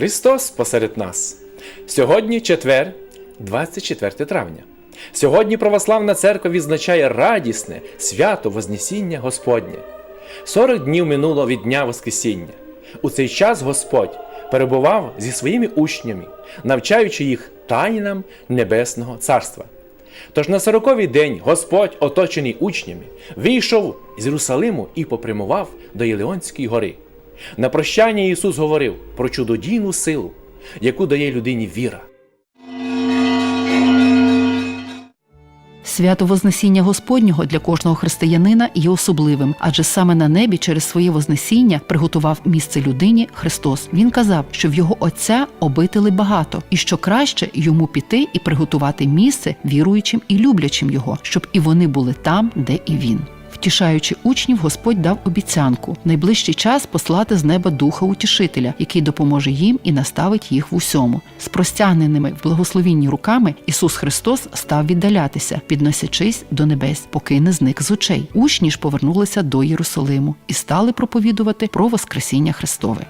Христос посеред нас. Сьогодні четвер, 24 травня. Сьогодні православна церква відзначає радісне свято Вознесіння Господнє. 40 днів минуло від Дня Воскресіння. У цей час Господь перебував зі своїми учнями, навчаючи їх тайнам Небесного Царства. Тож на сороковий день Господь, оточений учнями, вийшов з Єрусалиму і попрямував до Єлеонської гори. На прощання Ісус говорив про чудодійну силу, яку дає людині віра. Свято Вознесіння Господнього для кожного християнина є особливим, адже саме на небі через своє Вознесіння приготував місце людині Христос. Він казав, що в його Отця обители багато, і що краще йому піти і приготувати місце віруючим і люблячим його, щоб і вони були там, де і він. Втішаючи учнів, Господь дав обіцянку найближчий час послати з неба духа утішителя, який допоможе їм і наставить їх в усьому. З простягненими в благословінні руками Ісус Христос став віддалятися, підносячись до небес, поки не зник з очей. Учні ж повернулися до Єрусалиму і стали проповідувати про Воскресіння Христове.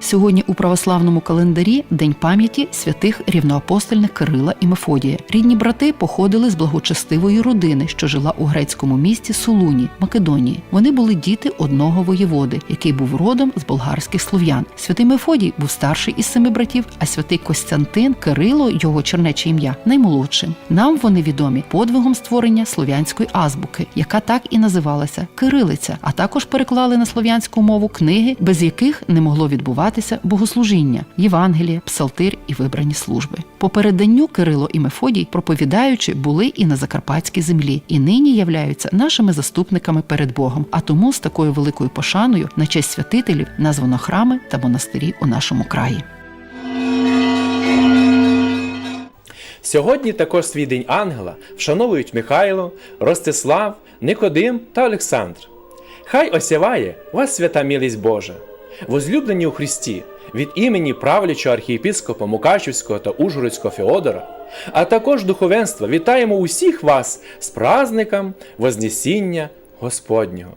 Сьогодні у православному календарі День пам'яті святих рівноапостольних Кирила і Мефодія. Рідні брати походили з благочестивої родини, що жила у грецькому місті Солуні, Македонії. Вони були діти одного воєводи, який був родом з болгарських слов'ян. Святий Мефодій був старший із семи братів, а святий Костянтин Кирило, його чернече ім'я, наймолодшим. Нам вони відомі подвигом створення слов'янської азбуки, яка так і називалася Кирилиця, а також переклали на слов'янську мову книги, без яких не могло відбуватися богослужіння, Євангеліє, Псалтир і вибрані служби. По переданню Кирило і Мефодій, проповідаючи, були і на закарпатській землі, і нині являються нашими заступниками перед Богом. А тому з такою великою пошаною на честь святителів названо храми та монастирі у нашому краї. Сьогодні також свій день ангела вшановують Михайло, Ростислав, Никодим та Олександр. Хай осяває вас свята милість Божа, возлюблені у Христі від імені правлячого архієпіскопа Мукачівського та Ужгородського Феодора, а також духовенства вітаємо усіх вас з праздником Вознесіння Господнього.